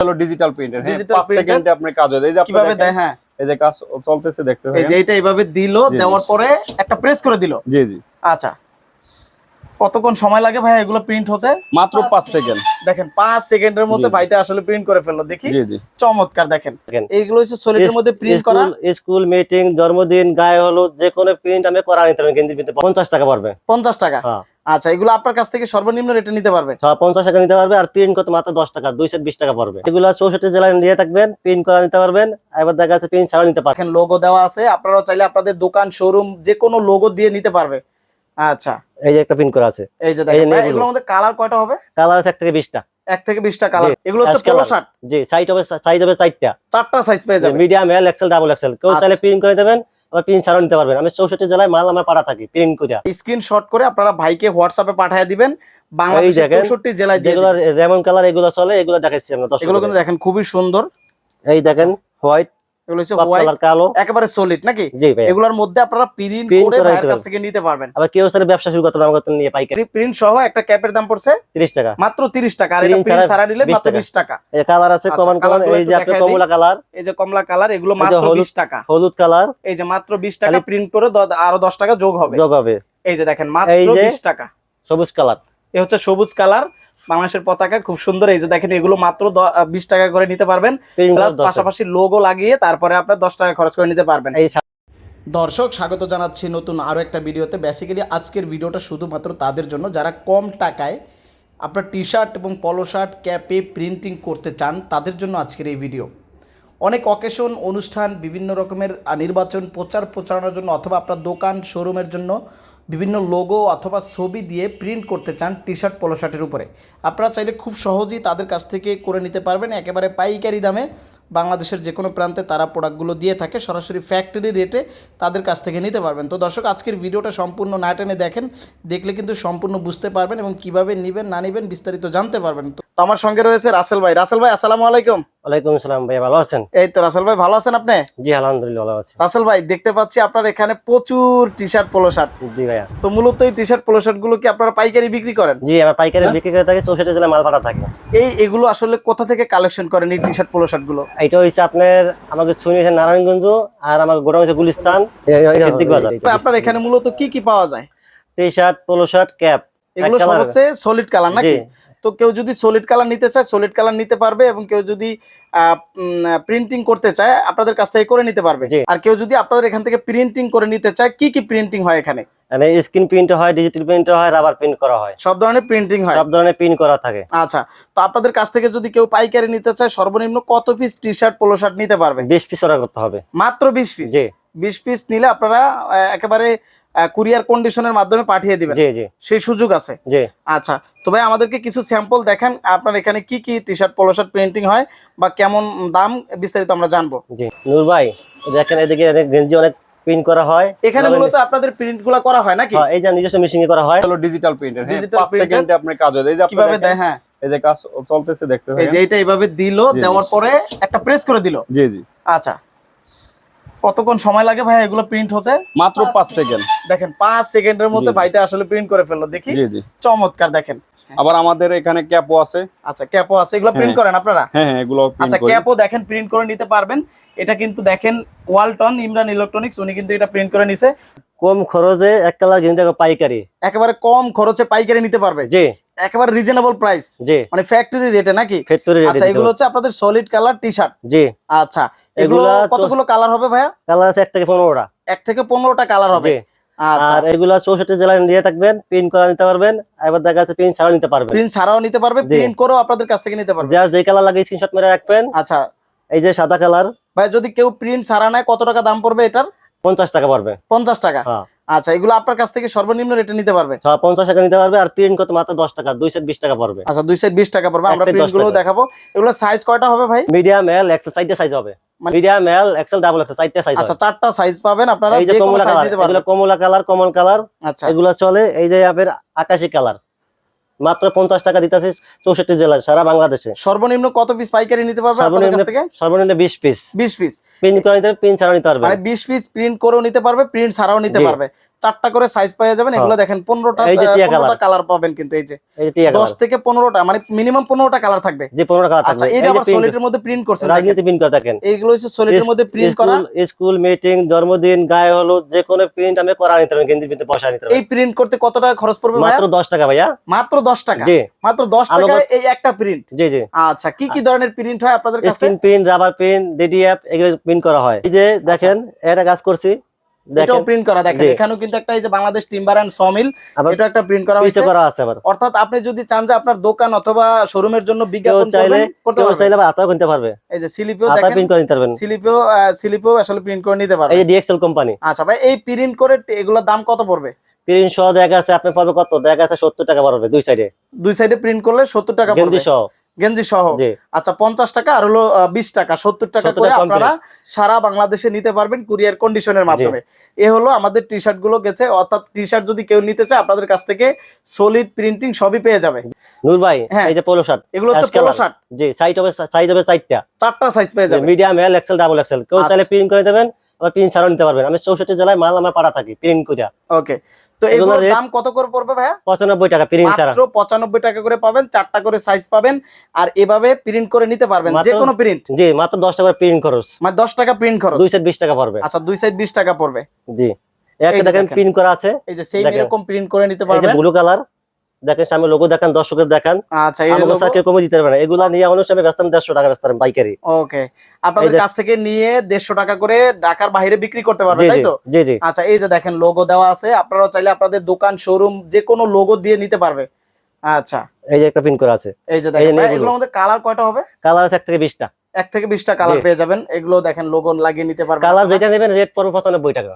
হলো digital printer হ্যাঁ Digital 5 সেকেন্ডে আপনি কাজ হয়ে যায়। এই যে কীভাবে দেয় হ্যাঁ। এই যে কাজ চলতেছে দেখতে এই যে এটা এইভাবে দিল। দেওয়ার পরে একটা প্রেস করে দিল? জি জি। আচ্ছা। কতক্ষণ সময় লাগে ভাই এগুলো প্রিন্ট হতে? মাত্র 5 সেকেন্ড দেখেন পাঁচ সেকেন্ডের মধ্যে। ভাইটা আসলে প্রিন্ট করে ফেলল দেখি। জি জি। চমৎকার দেখেন। এইগুলো হচ্ছে সলিডের মধ্যে প্রিন্ট করা। স্কুল মিটিং জন্মদিন গায়ে হলুদ যে কোনো প্রিন্ট আমি করা নিতে পারবেন কিন্তু কিন্তু পঞ্চাশ টাকা পড়বে। পঞ্চাশ টাকা। হ্যাঁ। আচ্ছা এগুলো আপনার কাছ থেকে সর্বনিম্ন রেটে নিতে পারবে? পঞ্চাশ টাকা নিতে পারবে আর প্রিন্ট করতে মাত্র দশ টাকা দুইশো বিশ টাকা পড়বে। এগুলো চৌষট্টি জেলায় নিয়ে থাকবেন প্রিন্ট করা নিতে পারবেন এবার দেখা যাচ্ছে প্রিন্ট ছাড়া নিতে পারবেন। লোগো দেওয়া আছে আপনারাও চাইলে আপনাদের দোকান শোরুম যে কোনো লোগো দিয়ে নিতে পারবে। আচ্ছা। এই যে একটা প্রিন্ট করা আছে। এই যে দেখেন। এগুলোর মধ্যে কালার কয়টা হবে? কালার আছে এক থেকে বিশটা। এক থেকে বিশটা কালার এগুলো হচ্ছে পোলো। শার্ট জি সাইজ হবে সাইজ হবে চারটা। চারটা সাইজ পেয়ে যাবে। Medium L XL double XL কেউ আচ্ছা। চাইলে প্রিন্ট করে দেবেন আবার প্রিন্ট ছাড়াও নিতে পারবেন। আমি চৌষট্টি জেলায় মাল আমরা পাঠা থাকি প্রিন্ট করে স্ক্রিনশট করে আপনারা ভাইকে হোয়াটসঅ্যাপে পাঠিয়ে দিবেন। বাংলাদেশের চৌষট্টি জেলায় যেগুলো রেমন কালার এগুলো চলে এগুলো দেখাচ্ছি আমরা এগুলো কিন্তু দেখেন খুবই সুন্দর। এই দেখেন হোয়াইট এগুলো হচ্ছে হোয়াইট কালো। একেবারে সলিড নাকি? এগুলোর মধ্যে আপনারা প্রিন্ট করে করে কাছ থেকে নিতে পারবেন। আবার কেউ চাইলে ব্যবসা শুরু করতে আমার কাছে নিয়ে পাইকারি। প্রিন্ট সহ একটা ক্যাপের দাম পড়ছে তিরিশ টাকা। মাত্র 30 টাকা আর এটা প্রিন্ট ছাড়া ছাড়া নিলে মাত্র 20 টাকা। এই কালার আছে কমন এই যে আপনার কমলা কালার। এই যে কমলা কালার এগুলো এই মাত্র হলুদ- 20 টাকা। হলুদ কালার। এই যে মাত্র 20 টাকা প্রিন্ট করে আরও 10 টাকা যোগ হবে। যোগ হবে। এই যে দেখেন মাত্র এই যে- 20 টাকা। সবুজ কালার। এ হচ্ছে সবুজ কালার। বাংলাদেশের পতাকা খুব সুন্দর। এই যে দেখেন এগুলো মাত্র বিশ টাকা করে নিতে পারবেন। প্লাস পাশাপাশি লোগো লাগিয়ে তারপরে আপনার 10 টাকা খরচ করে নিতে পারবেন। এই দর্শক স্বাগত জানাচ্ছি নতুন আরও একটা ভিডিওতে। বেসিক্যালি আজকের ভিডিওটা শুধুমাত্র তাদের জন্য। যারা কম টাকায় আপনার টি শার্ট এবং পলো শার্ট ক্যাপে প্রিন্টিং করতে চান তাদের জন্য আজকের এই ভিডিও। অনেক অকেশন অনুষ্ঠান বিভিন্ন রকমের নির্বাচন প্রচার প্রচারণার জন্য অথবা আপনার দোকান শোরুমের জন্য বিভিন্ন লোগো অথবা ছবি দিয়ে প্রিন্ট করতে চান টি শার্ট পলো শার্টের উপরে। আপনারা চাইলে খুব সহজেই তাদের কাছ থেকে করে নিতে পারবেন, একেবারে পাইকারি দামে। বাংলাদেশের যে কোনো প্রান্তে তারা প্রোডাক্টগুলো দিয়ে থাকে সরাসরি ফ্যাক্টরি রেটে তাদের কাছ থেকে নিতে পারবেন। তো দর্শক আজকের ভিডিওটা সম্পূর্ণ না টেনে দেখেন দেখলে কিন্তু সম্পূর্ণ বুঝতে পারবেন এবং কীভাবে নেবেন না নেবেন বিস্তারিত জানতে পারবেন। তো আমার সঙ্গে রয়েছে রাসেল ভাই। রাসেল ভাই আসসালামু আলাইকুম। ওয়ালাইকুম আসসালাম ভাই ভালো আছেন? এই তো রাসেল ভাই ভালো আছেন আপনি? জি আলহামদুলিল্লাহ ভালো আছি। রাসেল ভাই দেখতে পাচ্ছি আপনার এখানে প্রচুর টি শার্ট পোলো শার্ট জি ভাইয়া। তো মূলত এই টি শার্ট পোলো শার্টগুলো কি আপনারা পাইকারি বিক্রি করেন? জি আমার পাইকারি বিক্রি করে থাকি চৌষট্টি জেলায় মাল পাঠা থাকে। এই এগুলো আসলে কোথা থেকে কালেকশন করেন এই টি শার্ট পোলো শার্টগুলো? এটা হচ্ছে আপনার আমাকে শুনি হচ্ছে নারায়ণগঞ্জ আর আমাকে গোটা হচ্ছে গুলিস্তান। সিদ্দিক বাজার। আপনার এখানে মূলত কি কি পাওয়া যায়? T shirt polo shirt cap. এগুলো সব হচ্ছে সলিড কালার নাকি। তো কেউ যদি সলিড কালার নিতে চায় সলিড কালার নিতে পারবে এবং কেউ যদি প্রিন্টিং করতে চায় আপনাদের কাছ থেকে করে নিতে পারবে। আর কেউ যদি আপনাদের এখান থেকে প্রিন্টিং করে নিতে চায় কি কি প্রিন্টিং হয় এখানে? মানে স্ক্রিন প্রিন্ট হয় ডিজিটাল প্রিন্ট হয় রাবার প্রিন্ট করা হয়। সব ধরনের প্রিন্টিং হয়। সব ধরনের প্রিন্ট করা থাকে। আচ্ছা তো আপনাদের কাছ থেকে যদি কেউ পাইকারি নিতে চায় সর্বনিম্ন কত piece T shirt polo shirt নিতে পারবে? বিশ পিস অর্ডার করতে হবে। মাত্র বিশ পিস জি। বিশ পিস নিলে আপনারা একেবারে কুরিয়ার কন্ডিশনের মাধ্যমে পাঠিয়ে দিবেন। জি জি। সেই সুযোগ আছে? জি। আচ্ছা তো ভাই আমাদেরকে কিছু স্যাম্পল দেখান আপনার এখানে কি কি T shirt polo shirt printing হয় বা কেমন দাম বিস্তারিত আমরা জানব। জি নূর ভাই দেখেন এদিকে অনেক গেঞ্জি অনেক প্রিন্ট করা হয়। এখানে মূলত আপনাদের প্রিন্টগুলা করা হয় নাকি? হ্যাঁ, এই যে নিজস্ব মেশিনে করা হয়। হলো ডিজিটাল প্রিন্টার হ্যাঁ Digital 5 printer? সেকেন্ডে আপনি কাজ হয়ে। এই যে কীভাবে দেয় হ্যাঁ। এই যে কাজ চলতেছে দেখতে এই যে এটা এইভাবে দিল দেওয়ার পরে একটা প্রেস করে দিল। জি জি। আচ্ছা কতক্ষণ সময় লাগে ভাই এগুলো প্রিন্ট হতে? মাত্র 5 সেকেন্ড দেখেন পাঁচ সেকেন্ডের মধ্যে। ভাইটা আসলে প্রিন্ট করে ফেলল দেখি। জি জি। চমৎকার দেখেন। আবার আমাদের এখানে ক্যাপও আছে। আচ্ছা ক্যাপও আছে এগুলো প্রিন্ট হ্যাঁ। করেন আপনারা? হ্যাঁ হ্যাঁ এগুলো আচ্ছা করি। ক্যাপও দেখেন প্রিন্ট করে নিতে পারবেন। এটা কিন্তু দেখেন ওয়ালটন ইমরান ইলেকট্রনিক্স উনি কিন্তু এটা প্রিন্ট করে নিছে। কম খরচে এক কালার গেঞ্জি পাইকারি। একেবারে কম খরচে পাইকারি নিতে পারবে। জি। একেবারে রিজনেবল প্রাইস জি। মানে ফ্যাক্টরি রেটে নাকি? ফ্যাক্টরি আচ্ছা এগুলো হচ্ছে আপনাদের সলিড কালার টি শার্ট জি। আচ্ছা এগুলো কতগুলো কালার হবে ভাইয়া? কালার আছে এক থেকে পনেরোটা। এক থেকে পনেরোটা কালার হবে। আচ্ছা। আর এগুলা চৌষট্টি জেলায় নিয়ে থাকবেন প্রিন্ট করা নিতে পারবেন এবার দেখা যাচ্ছে প্রিন্ট ছাড়াও নিতে পারবেন। প্রিন্ট ছাড়াও নিতে পারবে প্রিন্ট করেও আপনাদের কাছ থেকে নিতে পারবে। যার যে কালার লাগে স্ক্রিনশট মেরে রাখবেন। আচ্ছা। এই যে সাদা কালার ভাই যদি কেউ প্রিন্ট ছাড়া নেয় কত টাকা দাম পড়বে এটার? পঞ্চাশ টাকা পড়বে। পঞ্চাশ টাকা। হ্যাঁ। আচ্ছা এগুলো আপনার কাছ থেকে সর্বনিম্ন রেটে নিতে পারবে? সব পঞ্চাশ টাকা নিতে পারবে আর প্রিন্ট করতে মাত্র দশ টাকা দুইশো বিশ টাকা পড়বে। আচ্ছা দুই সেট বিশ টাকা পড়বে আমরা প্রিন্টগুলো দেখাবো। এগুলো সাইজ কয়টা হবে ভাই? মিডিয়াম এল এক্সেল সাইজ হবে। Medium L XL double XL চারটে সাইজ আচ্ছা চারটা সাইজ পাবেন আপনারা যে যে কোনো কমলা সাইজ কালার নিতে পারবেন। কমলা কালার কমন কালার আচ্ছা। এগুলো চলে এই যে আপনার আকাশি কালার মাত্র পঞ্চাশ টাকা দিতেছে চৌষট্টি জেলায় সারা বাংলাদেশে। সর্বনিম্ন কত পিস পাইকারি নিতে পারবে সর্বনিম্ন থেকে? সর্বনিম্ন বিশ পিস বিশ পিস প্রিন্ট করে নিতে প্রিন্ট ছাড়াও নিতে পারবে। মানে বিশ পিস প্রিন্ট করেও নিতে পারবে প্রিন্ট ছাড়াও নিতে পারবে। চারটা করে সাইজ পেয়ে যাবেন এগুলো দেখেন পনেরোটা পনেরোটা কালার পাবেন কিন্তু এই যে দশ থেকে পনেরোটা মানে মিনিমাম পনেরোটা কালার থাকবে। যে পনেরো কালার আচ্ছা এটা আবার সলিডের মধ্যে প্রিন্ট করছেন রাজনীতি প্রিন্ট করে থাকেন এইগুলো হচ্ছে সলিডের মধ্যে প্রিন্ট করা। স্কুল মিটিং জন্মদিন গায়ে হলুদ যে কোনো প্রিন্ট আমি করা নিতে পারবেন প্রিন্টে পয়সা নিতে এই প্রিন্ট করতে কত টাকা খরচ পড়বে মাত্র দশ টাকা ভাইয়া। মাত্র দশ টাকা। জি। মাত্র দশ আলো টাকায় বাত- এই একটা প্রিন্ট জি জি। আচ্ছা কি কি ধরনের প্রিন্ট হয় আপনাদের কাছে? Screen print rubber print DDF এগুলো প্রিন্ট করা হয়। এই যে দেখেন এটা কাজ করছি। এটাও প্রিন্ট করা দেখেন। এখানেও কিন্তু একটা এই যে বাংলাদেশ টিম্বার এন্ড সমিল এটা একটা প্রিন্ট করা হয়েছে। করা আছে আবার। অর্থাৎ আপনি যদি চান যে আপনার দোকান অথবা শোরুমের জন্য বিজ্ঞাপন চাইলে করতে পারবেন। চাইলে আতাও কিনতে পারবে। এই যে স্লিপেও দেখেন প্রিন্ট করে নিতে পারবেন। স্লিপেও স্লিপেও আসলে প্রিন্ট করে নিতে এই যে ডিএক্সএল কোম্পানি আচ্ছা ভাই এই প্রিন্ট করে এগুলোর দাম কত পড়বে? প্রিন্ট সহ দেখা আছে আপনি কত? দেখা আছে সত্তর টাকা পড়বে দুই সাইডে দুই সাইডে প্রিন্ট করলে সত্তর টাকা পড়বে। গেঞ্জি সহ। আচ্ছা পঞ্চাশ টাকা আর হলো বিশ টাকা সত্তর টাকা করে আপনারা সারা বাংলাদেশে নিতে পারবেন কুরিয়ার কন্ডিশনের মাধ্যমে। এ হলো আমাদের টি শার্টগুলো গেছে অর্থাৎ টি শার্ট যদি কেউ নিতে চায় আপনাদের কাছ থেকে সলিড প্রিন্টিং সবই পেয়ে যাবে। নূর ভাই। এই যে পোলো শার্ট এগুলো হচ্ছে Ash পোলো শার্ট জি সাইজ হবে সাইজ হবে চারটা। চারটা সাইজ পেয়ে যাবে। Medium L XL double XL কেউ চাইলে আচ্ছা। প্রিন্ট করে দেবেন। আবার প্রিন্ট ছাড়াও নিতে পারবেন। আমি চৌষট্টি জেলায় মাল আমার পাড়া থাকি প্রিন্ট করে ওকে তো এগুলোর দাম কত করে পড়বে ভাইয়া? টাকা প্রিন্ট ছাড়া। মাত্র টাকা করে পাবেন চারটা করে সাইজ পাবেন আর এভাবে প্রিন্ট করে নিতে পারবেন যে কোনো প্রিন্ট জি মাত্র দশ টাকা প্রিন্ট খরচ। মানে দশ টাকা প্রিন্ট খরচ। দুই সেট বিশ টাকা পড়বে। আচ্ছা দুই সাইড বিশ টাকা পড়বে। জি। একটা দেখেন। প্রিন্ট করা আছে। এই যে সেম। এরকম প্রিন্ট করে নিতে এই যে ব্লু কালার দেখেন সামনে লোগো দেখান দর্শকের দেখান। আচ্ছা আমাকে স্যার কেউ কমে দিতে পারবে না। এগুলা নিয়ে অনুষ্ঠানে ব্যস্ত দেড়শো টাকা ব্যস্ত পাইকারি। ওকে আপনাদের কাছ থেকে নিয়ে দেড়শো টাকা করে ঢাকার বাইরে বিক্রি করতে পারবেন জি তাই তো? জি জি। আচ্ছা এই যে দেখেন লোগো দেওয়া আছে। আপনারাও চাইলে আপনাদের দোকান শোরুম যে কোনো লোগো দিয়ে নিতে পারবে। আচ্ছা। এই যে একটা প্রিন্ট করা আছে। এই যে দেখেন এগুলো। এগুলোর মধ্যে কালার কয়টা হবে? কালার আছে এক থেকে বিশটা। এক থেকে বিশটা কালার পেয়ে যাবেন। এগুলো দেখেন লোগো লাগিয়ে নিতে পারবেন। কালার যেটা নেবেন রেট পড়বে পঁচানব্বই টাকা।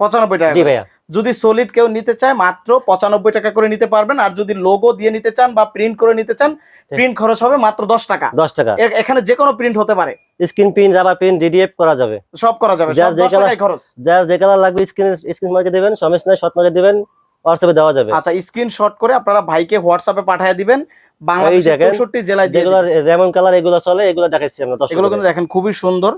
পঁচানব্বই টাকা জি ভাইয়া। যদি সলিড কেউ নিতে চায় মাত্র পঁচানব্বই টাকা করে নিতে পারবেন। আর যদি লোগো দিয়ে নিতে চান বা প্রিন্ট করে নিতে চান প্রিন্ট খরচ হবে মাত্র দশ টাকা। দশ টাকা। এখানে যে কোনো প্রিন্ট হতে পারে। Screen print rubber print DDF করা যাবে। সব করা যাবে যার যে কালার- খরচ। যার যে কালার লাগবে স্ক্রিন স্ক্রিন মার্কে দেবেন সমস্যা নাই শর্ট মার্কে দেবেন হোয়াটসঅ্যাপে দেওয়া যাবে। আচ্ছা স্ক্রিনশট করে আপনারা ভাইকে হোয়াটসঅ্যাপে পাঠিয়ে দিবেন। বাংলাদেশের দেখেন, চৌষট্টি জেলায় যেগুলো রেমন কালার এগুলো চলে এগুলো দেখাচ্ছি আমরা এগুলো কিন্তু দেখেন খুবই সুন্দর।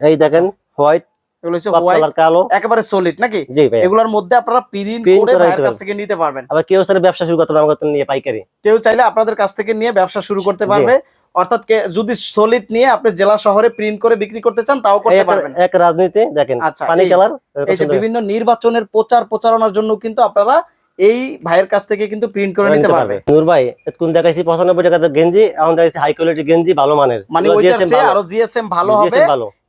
এই দেখেন হোয়াইট এগুলো হচ্ছে হোয়াইট কালো। একেবারে সলিড নাকি? এগুলোর মধ্যে আপনারা প্রিন্ট করে করে ভাইয়ের কাছ থেকে নিতে পারবেন। আবার কেউ চাইলে ব্যবসা শুরু করতে পারে নিয়ে পাইকারি। কেউ চাইলে আপনাদের কাছ থেকে নিয়ে ব্যবসা শুরু করতে পারবে। অর্থাৎ কে- যদি সলিড নিয়ে আপনি জেলা শহরে প্রিন্ট করে বিক্রি করতে চান তাও করতে পারবেন। এক রাজনীতি দেখেন। আচ্ছা, পানি কালার এই যে বিভিন্ন নির্বাচনের প্রচার প্রচারণার জন্য কিন্তু আপনারা এই ভাইয়ের কাছ থেকে কিন্তু প্রিন্ট করে নিতে পারবে। নূর ভাই কোন দেখাইছি পঁচানব্বই টাকা গেঞ্জি এখন দেখাইছি হাই কোয়ালিটি গেঞ্জি ভালো মানের। মানে ওইটার চেয়ে আরও জিএসএম ভালো হবে।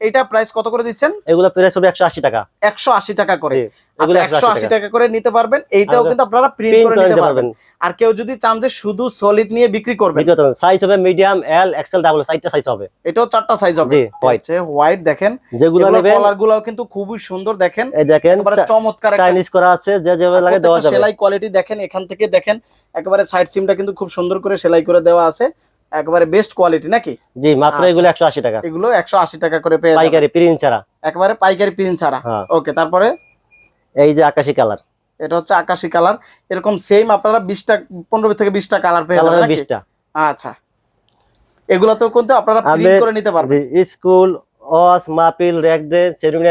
এটা প্রাইস কত করে দিচ্ছেন? এগুলো প্রাইস হবে একশো আশি টাকা। একশো আশি টাকা করে। একশো একশো আশি টাকা করে নিতে পারবেন এইটাও আর কিন্তু আপনারা প্রিন্ট প্রিন্ট করে করে নিতে নিতে পারবেন। পারবেন। আর কেউ যদি চান যে শুধু সলিড নিয়ে বিক্রি করবেন। সাইজ হবে মিডিয়াম এল এক্সেল ডাবল সাইজটা সাইজ হবে। এটাও চারটা সাইজ হবে। জি, হোয়াইট দেখেন। যেগুলো নেবেন কলার কিন্তু খুবই সুন্দর দেখেন। এই দেখেন চমৎকার চাইনিজ করা আছে যে যেভাবে লাগে দেওয়া যাবে। সেলাই কোয়ালিটি দেখেন এখান থেকে দেখেন একেবারে সাইড সিমটা কিন্তু খুব সুন্দর করে সেলাই করে দেওয়া আছে। একেবারে বেস্ট কোয়ালিটি নাকি? জি মাত্র আচ্ছা। এগুলো একশো আশি টাকা। এগুলো একশো আশি টাকা করে পেয়ে পাইকারি প্রিন্ট ছাড়া। একেবারে পাইকারি প্রিন্ট ছাড়া। হ্যাঁ। ওকে তারপরে এই যে আকাশি কালার। এটা হচ্ছে আকাশি কালার। এরকম সেম আপনারা বিশটা পনেরো থেকে বিশটা কালার পেয়ে যাবেন? বিশটা। আচ্ছা। এগুলাতেও কিন্তু আপনারা প্রিন্ট করে নিতে পারবেন। জি স্কুল অস মাহফিল র্যাক ডে সেরিমনি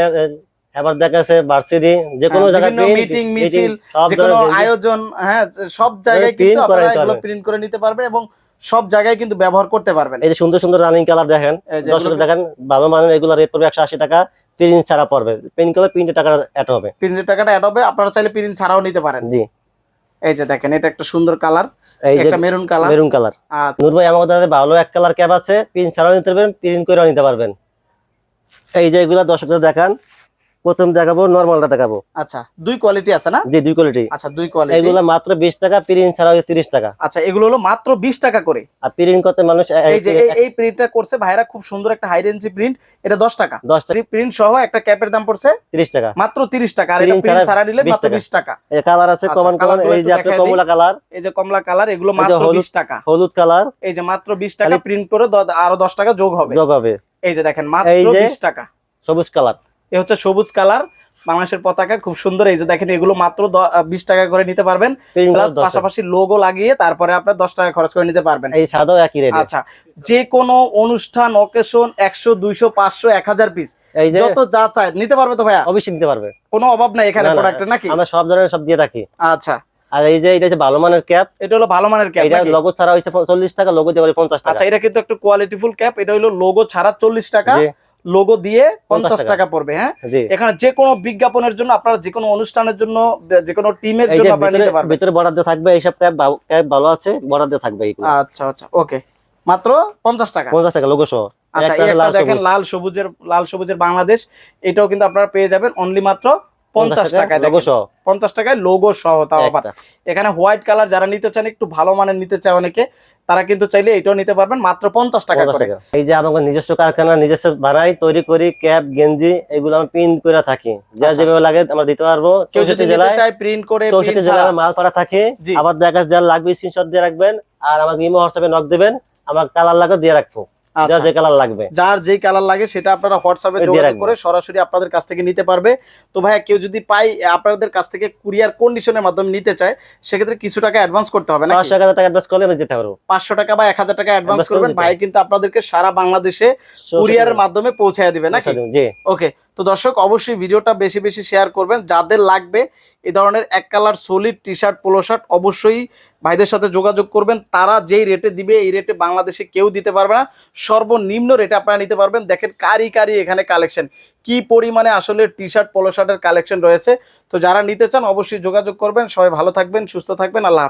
এবার দেখা আছে ভার্সিটি যে কোনো হ্যাঁ, জায়গায় মিটিং মিছিল যে কোনো আয়োজন হ্যাঁ সব জায়গায় কিন্তু আপনারা এগুলো প্রিন্ট করে নিতে পারবেন এবং সব জায়গায় কিন্তু ব্যবহার করতে পারবেন। এই যে সুন্দর সুন্দর রানিং কালার দেখেন দর্শক দেখেন ভালো মানের এগুলো রেট পড়বে একশো আশি টাকা। প্রিন্ট ছাড়া পড়বে। প্রিন্ট করলে প্রিন্টের টাকাটা অ্যাড হবে। প্রিন্টের টাকাটা অ্যাড হবে আপনারা চাইলে প্রিন্ট ছাড়াও নিতে পারেন। জি। এই যে দেখেন এটা একটা সুন্দর কালার এই যে একটা maroon colour maroon colour Noor ভাই আমাদের কাছে ভালো এক কালার ক্যাপ আছে প্রিন্ট ছাড়াও নিতে পারবেন প্রিন্ট করেও নিতে পারবেন। এই যে এগুলা দর্শকদের দেখান। প্রথম দেখাবো নর্মালটা দেখাবো। আচ্ছা দুই কোয়ালিটি আছে না? জি দুই কোয়ালিটি আচ্ছা দুই কোয়ালিটি এগুলা মাত্র বিশ টাকা প্রিন্ট ছাড়াও তিরিশ টাকা। আচ্ছা এগুলো হলো মাত্র বিশ টাকা করে। আর প্রিন্ট করতে মানুষ এই যে এই- প্রিন্টটা করছে ভাইরা খুব সুন্দর একটা হাই রেঞ্জি প্রিন্ট এটা দশ টাকা। দশ টাকা। প্রিন্ট সহ একটা ক্যাপের দাম পড়ছে তিরিশ টাকা। মাত্র তিরিশ টাকা। আর এটা প্রিন্ট ছাড়া ছাড়া নিলে 20 মাত্র টাকা। বিশ টাকা। এই কালার আছে আচ্ছা, কমন কমন এই যে আপনার কমলা কালার এই যে কমলা কালার এগুলো মাত্র হলুদ- বিশ টাকা। হলুদ কালার এই যে মাত্র বিশ টাকা প্রিন্ট করে আরও দশ টাকা যোগ হবে। যোগ হবে। এই যে দেখেন মাত্র এই যে- বিশ টাকা। সবুজ কালার এ হচ্ছে সবুজ কালার বাংলাদেশের পতাকা খুব সুন্দর। এই যে দেখেন এগুলো মাত্র বিশ টাকা করে নিতে পারবেন। প্লাস। পাশাপাশি লোগো লাগিয়ে তারপরে আপনার দশ টাকা খরচ করে নিতে পারবেন। এই সাদাও একই রেট। আচ্ছা যে কোনো অনুষ্ঠান অকেশন একশো দুইশো পাঁচশো এক হাজার পিস এই যে যত যা চায় নিতে পারবে তো ভাইয়া? অবশ্যই নিতে পারবে। কোনো অভাব নাই এখানে প্রোডাক্টের নাকি? আমরা সব ধরনের সব দিয়ে থাকি। আচ্ছা। আর এই যে এটা হচ্ছে ভালো মানের ক্যাপ এটা হলো ভালো মানের ক্যাপ এটা লোগো ছাড়া হচ্ছে চল্লিশ টাকা লোগো দিয়ে পঞ্চাশ টাকা। আচ্ছা এটা কিন্তু একটু কোয়ালিটিফুল ক্যাপ এটা হলো লোগো ছাড়া চল্লিশ টাকা। লোগো দিয়ে পঞ্চাশ টাকা। পড়বে হ্যাঁ? এখানে যে কোনো বিজ্ঞাপনের জন্য আপনারা যে কোনো অনুষ্ঠানের জন্য যে কোনো টিমের জন্য ভিতরে দিয়ে থাকবে এইসব ভালো আছে বরাদ্দ থাকবে আচ্ছা আচ্ছা ওকে। মাত্র পঞ্চাশ টাকা। পঞ্চাশ টাকা লোগো সহ। আচ্ছা দেখেন লাল সবুজের লাল সবুজের বাংলাদেশ এটাও কিন্তু আপনারা পেয়ে যাবেন। অনলি মাত্র পঞ্চাশ টাকায় লোগো দেখেন। সহ। পঞ্চাশ টাকায় লোগো সহ তাও আবার। এখানে হোয়াইট কালার যারা নিতে চান একটু ভালো মানের নিতে চায় অনেকে তারা কিন্তু চাইলে এটাও নিতে পারবেন মাত্র পঞ্চাশ টাকা 50 করে। এই যে আমাদের নিজস্ব কারখানা নিজস্ব বানাই তৈরি করি ক্যাপ গেঞ্জি এগুলো আমরা প্রিন্ট করে থাকি। যা আচ্ছা। যেভাবে লাগে আমরা দিতে পারব। চৌষট্টি জেলায় চায় প্রিন্ট করে চৌষট্টি জেলায় মাল করা থাকে। আবার দেখা যার লাগবে স্ক্রিনশট দিয়ে রাখবেন আর আমাকে ইমো হোয়াটসঅ্যাপে নক দিবেন আমার কালার লাগে দিয়ে রাখব। যার যে কালার লাগবে। যার যেই কালার লাগে সেটা আপনারা হোয়াটসঅ্যাপে যোগাযোগ করে সরাসরি আপনাদের কাছ থেকে নিতে পারবে। তো ভাইয়া কেউ যদি পাই আপনাদের কাছ থেকে কুরিয়ার কন্ডিশনের মাধ্যমে নিতে চায় সেক্ষেত্রে কিছু টাকা অ্যাডভান্স করতে হবে না টাকা অ্যাডভান্স করলে যেতে পারব। পাঁচশো টাকা বা এক হাজার টাকা অ্যাডভান্স করবেন। ভাই কিন্তু আপনাদেরকে সারা বাংলাদেশে কুরিয়ারের মাধ্যমে পৌঁছায় দিবে নাকি? জি। ওকে তো দর্শক, অবশ্যই ভিডিওটা বেশি বেশি শেয়ার করবেন। যাদের লাগবে এই ধরনের এক colour solid T shirt polo shirt অবশ্যই ভাইদের সাথে যোগাযোগ করবেন। তারা যেই রেটে দিবে, এই রেটে বাংলাদেশে কেউ দিতে পারবে না। সর্বনিম্ন রেটে আপনারা নিতে পারবেন। দেখেন কারি কারি এখানে কালেকশন কি পরিমাণে আসলে টি শার্ট পোলো শার্টের কালেকশন রয়েছে। তো যারা নিতে চান, অবশ্যই যোগাযোগ করবেন। সবাই ভালো থাকবেন, সুস্থ থাকবেন। আল্লাহ।